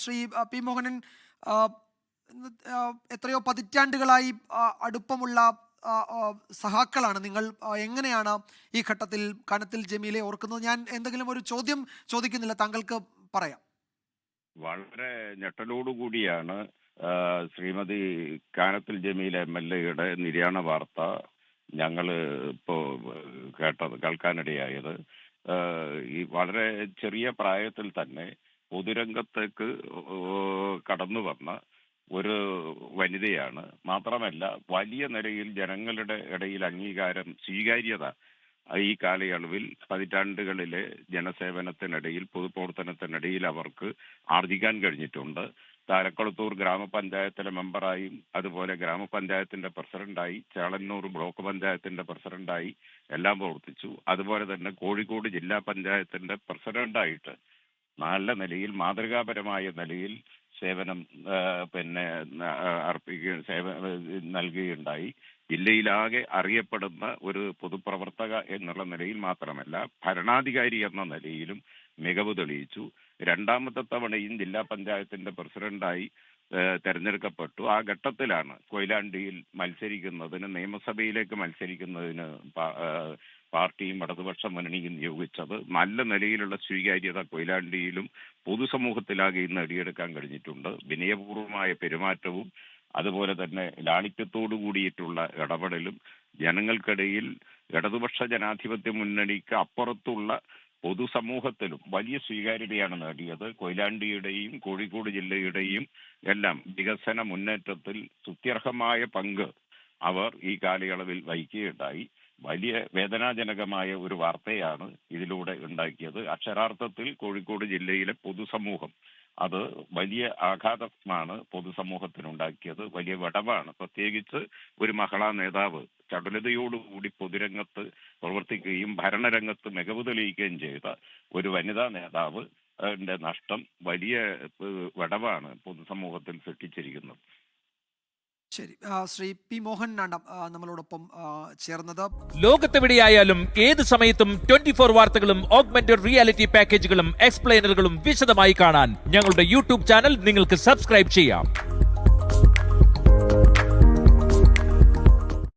Shri P. Mohanan എത്രയോ പതിറ്റാണ്ടുകളായി അടുപ്പമുള്ള സഹാക്കളാണ് നിങ്ങൾ എങ്ങനെയാണ് ഈ ഘട്ടത്തിൽ കനത്തിൽ ജമീലെ ഓർക്കുന്നത്? ഞാൻ എന്തെങ്കിലും ഒരു ചോദ്യം ചോദിക്കുന്നില്ല താങ്കൾക്ക് പറയാം. വളരെ ഞെട്ടലോടുകൂടിയാണ് ശ്രീമതി കാനത്തിൽ ജമീൽ എം എൽ എയുടെ നിര്യാണ വാർത്ത ഞങ്ങൾ ഇപ്പോൾ കേട്ടത് കേൾക്കാനിടയായത്. ഈ വളരെ ചെറിയ പ്രായത്തിൽ തന്നെ പൊതുരംഗത്തേക്ക് കടന്നു വന്ന ഒരു വനിതയാണ്. മാത്രമല്ല വലിയ നിലയിൽ ജനങ്ങളുടെ ഇടയിൽ അംഗീകാരം സ്വീകാര്യത ഈ കാലയളവിൽ പതിറ്റാണ്ടുകളിലെ ജനസേവനത്തിനിടയിൽ പൊതുപ്രവർത്തനത്തിനിടയിൽ അവർക്ക് ആർജിക്കാൻ കഴിഞ്ഞിട്ടുണ്ട്. താലക്കുളത്തൂർ ഗ്രാമപഞ്ചായത്തിലെ മെമ്പറായും അതുപോലെ ഗ്രാമപഞ്ചായത്തിന്റെ പ്രസിഡന്റായി ചേളന്നൂർ ബ്ലോക്ക് പഞ്ചായത്തിന്റെ പ്രസിഡന്റായി എല്ലാം പ്രവർത്തിച്ചു. അതുപോലെ തന്നെ കോഴിക്കോട് ജില്ലാ പഞ്ചായത്തിന്റെ പ്രസിഡന്റായിട്ട് നല്ല നിലയിൽ മാതൃകാപരമായ നിലയിൽ സേവനം പിന്നെ ആ, അർപ്പിക്കുക സേവ നൽകുകയുണ്ടായി. ജില്ലയിലാകെ അറിയപ്പെടുന്ന ഒരു പൊതുപ്രവർത്തക എന്നുള്ള നിലയിൽ മാത്രമല്ല ഭരണാധികാരി എന്ന നിലയിലും മികവ് തെളിയിച്ചു. രണ്ടാമത്തെ തവണയും ജില്ലാ പഞ്ചായത്തിന്റെ പ്രസിഡന്റായി തെരഞ്ഞെടുക്കപ്പെട്ടു. ആ ഘട്ടത്തിലാണ് കൊയിലാണ്ടിയിൽ മത്സരിക്കുന്നതിന് നിയമസഭയിലേക്ക് മത്സരിക്കുന്നതിന് പാർട്ടിയും ഇടതുപക്ഷ മുന്നണിയും നിയോഗിച്ചത് നല്ല നിലയിലുള്ള സ്വീകാര്യത കൊയിലാണ്ടിയിലും പൊതുസമൂഹത്തിലാകെ നേടിയെടുക്കാൻ കഴിഞ്ഞിട്ടുണ്ട്. വിനയപൂർവമായ പെരുമാറ്റവും അതുപോലെ തന്നെ ലാളിത്യത്തോടു കൂടിയിട്ടുള്ള ഇടപെടലും ജനങ്ങൾക്കിടയിൽ ഇടതുപക്ഷ ജനാധിപത്യ മുന്നണിക്ക് അപ്പുറത്തുള്ള പൊതുസമൂഹത്തിലും വലിയ സ്വീകാര്യതയാണ് നേടിയത്. കൊയിലാണ്ടിയുടെയും കോഴിക്കോട് ജില്ലയുടെയും എല്ലാം വികസന മുന്നേറ്റത്തിൽ സുത്യർഹമായ പങ്ക് അവർ ഈ കാലയളവിൽ വഹിക്കുകയുണ്ടായി. വലിയ വേദനാജനകമായ ഒരു വാർത്തയാണ് ഇതിലൂടെ ഉണ്ടാക്കിയത്. അക്ഷരാർത്ഥത്തിൽ കോഴിക്കോട് ജില്ലയിലെ പൊതുസമൂഹം അത് വലിയ ആഘാതമാണ് പൊതുസമൂഹത്തിനുണ്ടാക്കിയത്. വലിയ വിടവാണ്. പ്രത്യേകിച്ച് ഒരു മഹളാ നേതാവ് ചടുലതയോടുകൂടി പൊതുരംഗത്ത് പ്രവർത്തിക്കുകയും ഭരണരംഗത്ത് മികവ് തെളിയിക്കുകയും ചെയ്ത ഒരു വനിതാ നേതാവ് നഷ്ടം വലിയ വടവാണ് പൊതുസമൂഹത്തിൽ സൃഷ്ടിച്ചിരിക്കുന്നത്. ശരി. ശ്രീ പി മോഹൻ ആണ് നമ്മളോടൊപ്പം ചേർന്നത്. ലോകത്തെവിടെയായാലും ഏത് സമയത്തും ട്വന്റി ഫോർ വാർത്തകളും ഓഗ്മെന്റഡ് റിയാലിറ്റി പാക്കേജുകളും എക്സ്പ്ലെയിനറുകളും വിശദമായി കാണാൻ ഞങ്ങളുടെ യൂട്യൂബ് ചാനൽ നിങ്ങൾക്ക് സബ്സ്ക്രൈബ് ചെയ്യാം.